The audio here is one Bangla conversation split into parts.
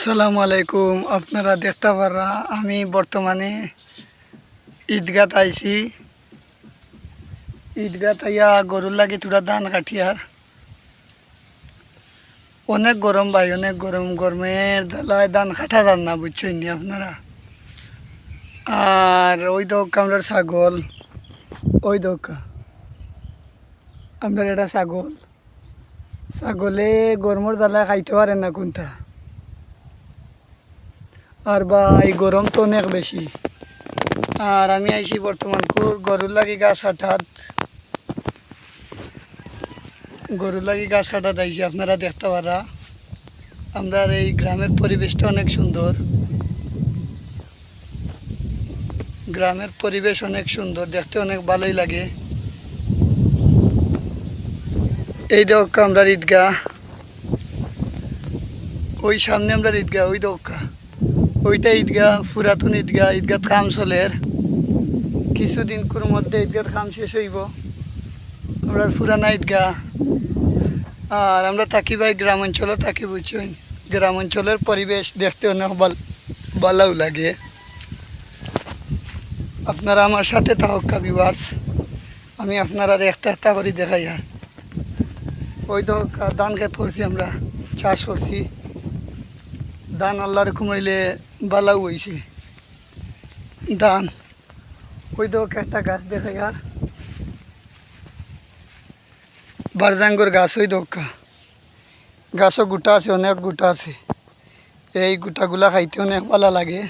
আসসালামু আলাইকুম। আপনারা দেখতে পারা আমি বর্তমানে ঈদগাত আইছি। ঈদগাত আইয়া গরুর লাগে তুরা ধান কাটিয়ার অনেক গরম ভাই, অনেক গরম। গরমের দালায় ধান কাটা যান না, বুঝছেন নি আপনারা? আর ওই দোক আমরা ছাগল, ওই দোক। আপনার এটা ছাগল। ছাগলে গরমের দালায় খাইতে পারে না কোনটা? আর এই গরম তো অনেক বেশি। আর আমি আইছি বর্তমান খুব গরুর লাগি গাছ কাটাত গরুর লাগি গাছ কাটাত আইছি, আপনারা দেখতে পারা। আমরা এই গ্রামের পরিবেশটা অনেক সুন্দর। গ্রামের পরিবেশ অনেক সুন্দর, দেখতে অনেক ভালোই লাগে। এই দেখ আমরা ঈদগাহ। ওই সামনে আমরা ঈদগাহ, ওই দোকা ওইটা ঈদগাহ পুরাতন ঈদগাহ ঈদগাহ কাম চলের। কিছুদিন কোর মধ্যে ঈদগাহ কাম শেষ হইব। আমরা পুরানা ঈদগাহ আর আমরা থাকি ভাই গ্রাম অঞ্চলে, থাকি বুঝছেন? গ্রাম অঞ্চলের পরিবেশ দেখতে অনেক ভালো লাগে। আপনারা আমার সাথে থাকা বিভার্স আমি আপনারা একটা একটা করে দেখাই আর ওই তো ধান খেত করছি আমরা, চাষ করছি। ধান আল্লাহর ঘুমাইলে বালাও হয়েছে ধান ওই তো একটা গাছ দেখা আর বারদাঙ্গর গাছ ওই দোকা গাছও গোটা আছে, অনেক গোটা আছে। এই গোটাগুলা খাইতে অনেক ভালো লাগে।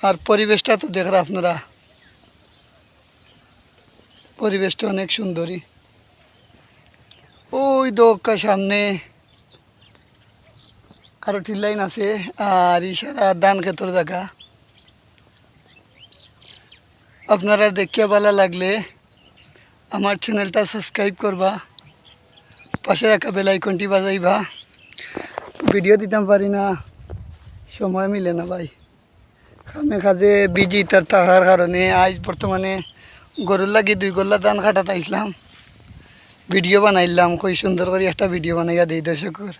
আর পরিবেশটা তো দেখরা আপনারা। পরিবেশটা অনেক সুন্দরী। ওই দোকা সামনে আরও লাইন আছে, আর ইশারা ধান ক্ষেতর জায়গা। আপনারা দেখিয়া ভালো লাগলে আমার চ্যানেলটা সাবস্ক্রাইব করবা, পাশে রাখা বেলাইকনটি বাজাইবা। ভিডিও দিতাম পারি না, সময় মিলে না ভাই। খামে কাজে বিজি তার থাকার কারণে আজ বর্তমানে গরুর লাগি দুই গল্লা ধান কাটাতে আইসলাম। ভিডিও বানাইলাম, কই সুন্দর করে একটা ভিডিও বানাইয়া দিই দর্শকের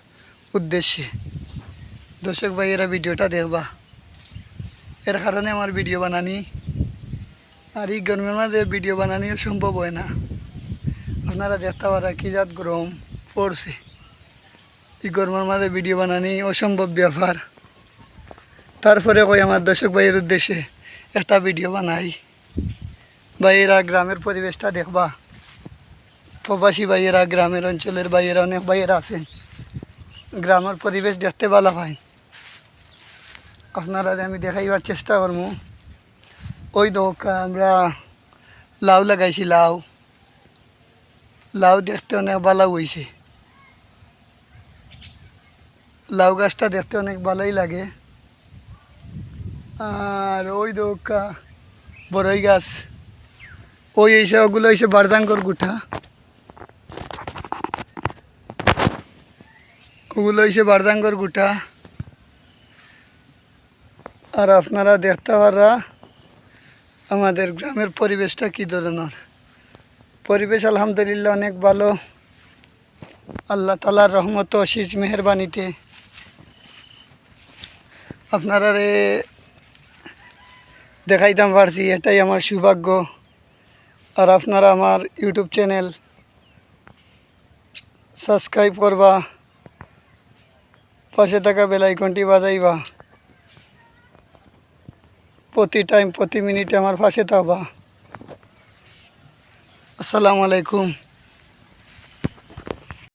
উদ্দেশ্যে। দর্শক ভাইয়েরা, ভিডিওটা দেখবা। এর কারণে আমার ভিডিও বানানি। আর এই গরমের মাঝে ভিডিও বানানিও সম্ভব হয় না। আপনারা দেখতে পারা কি জাত গরম পড়ছে। এই গরমের মাঝে ভিডিও বানানি অসম্ভব ব্যাপার। তারপরে কই আমার দর্শক ভাইয়ের উদ্দেশ্যে একটা ভিডিও বানাই। ভাইয়েরা, গ্রামের পরিবেশটা দেখবা। প্রবাসী ভাইয়েরা, গ্রামের অঞ্চলের ভাইয়েরা, অনেক ভাইয়েরা আছেন গ্রামের পরিবেশ দেখতে ভালো হয়। আপনারা আমি দেখাইবার চেষ্টা করব ওই দোকা আমরা লাউ লাগাইছি, লাউ। লাউ দেখতে অনেক ভালো হয়েছে লাউ গাছটা দেখতে অনেক ভালোই লাগে। আর ওই দোকা বড়ই গাছ। ওই এসে ওগুলো এসে বারদাঙ্গর গুঠা। ওগুলো এসে বারদাঙ্গর গুঠা। আর আপনারা দেখতে পাররা আমাদের গ্রামের পরিবেশটা কী ধরনের? পরিবেশ আলহামদুলিল্লাহ অনেক ভালো। আল্লাহ তালার রহমত অশিস মেহরবানিতে। আপনারা রে দেখাইতাম পারছি, এটাই আমার সৌভাগ্য। আর আপনারা আমার ইউটিউব চ্যানেল সাবস্ক্রাইব করবা, পাশে থাকা বেলাইকনটি বাজাইবা। প্রতি টাইম প্রতি মিনিটে আমার পাশে থাকবা। আসসালামু আলাইকুম।